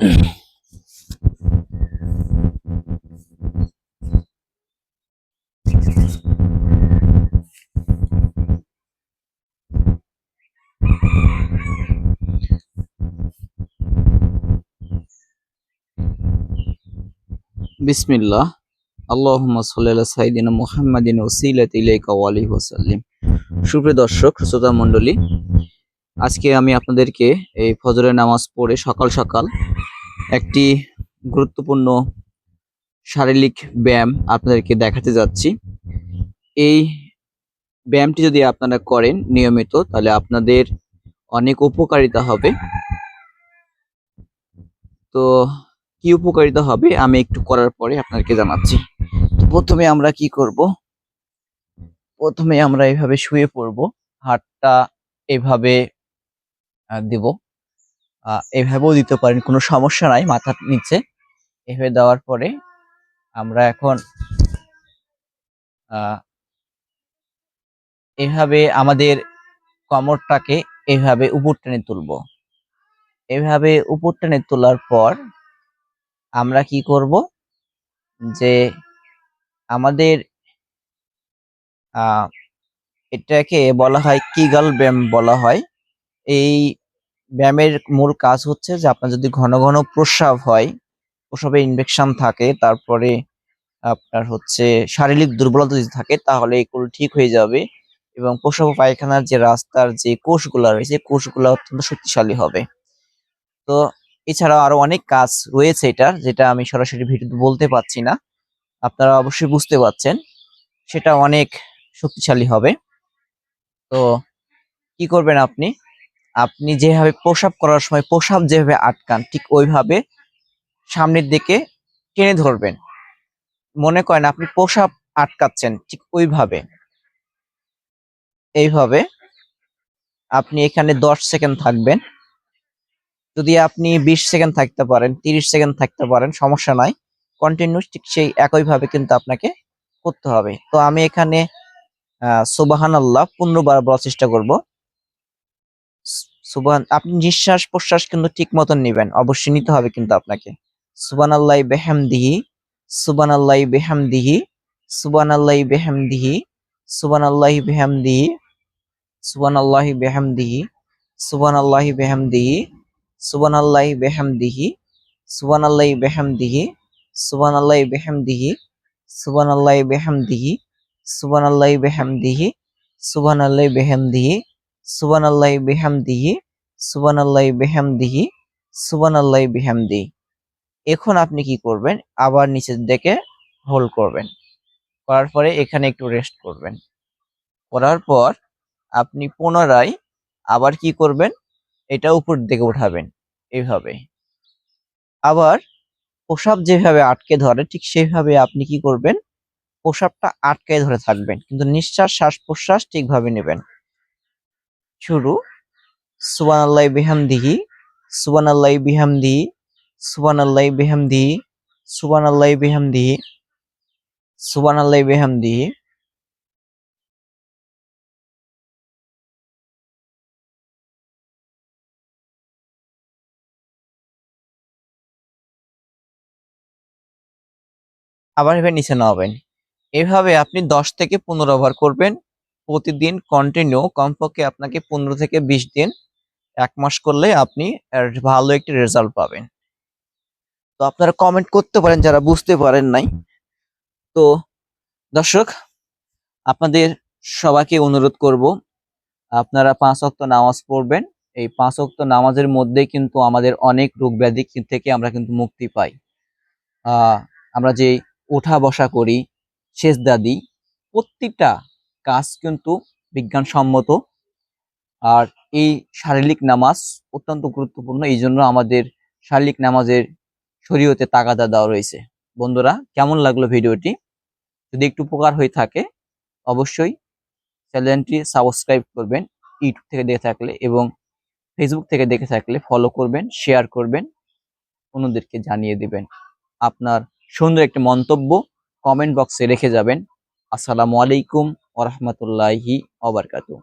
বিসমিল্লাহ। আল্লাহ সাল্লি সাইদিন মোহাম্মদিন মুহাম্মাদিন ওয়াসিলাত ইলাইকা ওয়া আলিহি সুপ্রিয় দর্শক, শ্রোতা মণ্ডলী, আজকে আমি আপনাদেরকে এই ফজরের নামাজ পড়ে সকাল সকাল একটি গুরুত্বপূর্ণ শারীরিক ব্যায়াম আপনাদেরকে দেখাতে যাচ্ছি। এই ব্যায়ামটি যদি আপনারা করেন নিয়মিত, তাহলে আপনাদের অনেক উপকারিতা হবে। তো কি উপকারিতা হবে আমি একটু করার পরে আপনাদেরকে জানাচ্ছি। প্রথমে আমরা কি করব? প্রথমে আমরা এইভাবে শুয়ে পড়ব। হাতটা এভাবে দিব। আহ, এইভাবেও দিতে পারেন কোনো সমস্যা নাই মাথার নিচে। এভাবে দেওয়ার পরে আমরা এখন এভাবে আমাদের কোমরটাকে এভাবে উপর টেনে তুলবো। এভাবে উপর টেনে তোলার পর আমরা কি করব? যে আমাদের এটাকে বলা হয় কিগাল ব্যায়াম বলা হয়। এই ব্যায়ামের মূল কাজ হচ্ছে যে আপনার যদি ঘন ঘন প্রস্রাব হয়, প্রস্রাবে ইনফেকশন থাকে, তারপরে আপনার হচ্ছে শারীরিক দুর্বলতা যদি থাকে, তাহলে এগুলো ঠিক হয়ে যাবে এবং প্রস্রাব পায়খানার যে রাস্তার যে কোষগুলো রয়েছে কোষগুলো অত্যন্ত শক্তিশালী হবে। তো এছাড়াও আরও অনেক কাজ রয়েছে এটার যেটা আমি সরাসরি ভিডিওতে বলতে পারছি না। আপনারা অবশ্যই বুঝতে পারছেন, সেটা অনেক শক্তিশালী হবে। তো কি করবেন আপনি? আপনি যেভাবে প্রসাব করার সময় প্রসাব যেভাবে আটকান, ঠিক ওইভাবে সামনের দিকে টেনে ধরবেন। মনে করেন আপনি প্রসাব আটকাচ্ছেন, ঠিক ওইভাবে। এইভাবে আপনি এখানে দশ সেকেন্ড থাকবেন। যদি আপনি বিশ সেকেন্ড থাকতে পারেন, তিরিশ সেকেন্ড থাকতে পারেন, সমস্যা নাই। কন্টিনিউ ঠিক সেই একইভাবে কিন্তু আপনাকে করতে হবে। তো আমি এখানে সুবাহান আল্লাহ পূর্ণবার বলার চেষ্টা করব। সুবাহান আপনি নিঃশ্বাস প্রশ্বাস কিন্তু ঠিক মতন নেবেন অবশ্যই নিতে হবে কিন্তু আপনাকে সুবান আল্লাহ বেহামদিহি সুবান আল্লাহ বেহামদিহি সুবান আল্লাহ বেহামদিহি সুবান আল্লাহ বেহামদিহি সুবান আল্লাহ বেহামদিহি সুবান আল্লাহ বেহামদিহি সুবান আল্লাহ বেহামদিহি সুবান আল্লাহ বেহামদিহি সুবান আল্লাহ বেহামদিহি সুবান আল্লাহ বেহামদিহি সুবান আল্লাহ বেহামদিহি সুবান আল্লাহ বেহামদিহি সুবান আল্লাহ বেহামদিহি সুবান আল্লাহ বেহামদিহি সুবান আল্লাহ বেহামদিহি। এখন আপনি কি করবেন? আবার নিচের দিকে হোল্ড করবেন। করার পরে এখানে একটু রেস্ট করবেন। করার পর আপনি পুনরায় আবার কি করবেন? এটা উপর দিকে উঠাবেন। এইভাবে। আবার প্রসাব যেভাবে আটকে ধরে, ঠিক সেইভাবে আপনি কি করবেন? প্রসাবটা আটকে ধরে থাকবেন। কিন্তু নিঃশ্বাস শ্বাস প্রশ্বাস ঠিকভাবে নেবেন। শুরু। সুবান আল্লাহ বিহামদিহি সুবান আল্লাহ বিহামদিহি সুবান আল্লাহ বিহামদিহি সুবান আল্লাহ বিহামদিহি সুবান আল্লাহ বিহামদিহি। আবার এবার নিচে নামাবেন। এভাবে আপনি দশ থেকে পনেরো ওভার করবেন। প্রতিদিন কন্টিনিউ কমপক্ষে আপনাকে পনেরো থেকে বিশ দিন, এক মাস করলে আপনি ভালো একটি রেজাল্ট পাবেন। তো আপনারা কমেন্ট করতে পারেন যারা বুঝতে পারেন নাই। তো দর্শক, আপনাদের সবাইকে অনুরোধ করব, আপনারা পাঁচ অক্ত নামাজ পড়বেন। এই পাঁচ অক্ত নামাজের মধ্যে কিন্তু আমাদের অনেক রোগ ব্যাধি থেকে আমরা কিন্তু মুক্তি পাই। আমরা যে ওঠা বসা করি, সেজদা দিই প্রত্যেকটা কাজ কিন্তু বিজ্ঞানসম্মত। আর এই শারীরিক নামাজ অত্যন্ত গুরুত্বপূর্ণ, এই জন্য আমাদের শারীরিক নামাজের শরীয়তে তাগাদা দেওয়া রয়েছে। বন্ধুরা, কেমন লাগল ভিডিওটি? যদি একটু উপকার হয়ে থাকে, অবশ্যই চ্যানেলটি সাবস্ক্রাইব করবেন, ইউটিউব থেকে দেখে থাকলে এবং ফেসবুক থেকে দেখে থাকলে ফলো করবেন, শেয়ার করবেন, অন্যদেরকে জানিয়ে দিবেন। আপনার সুন্দর একটি মন্তব্য কমেন্ট বক্সে রেখে যাবেন। আসসালামু আলাইকুম ওরহমতুল্লাহি অবরকাতু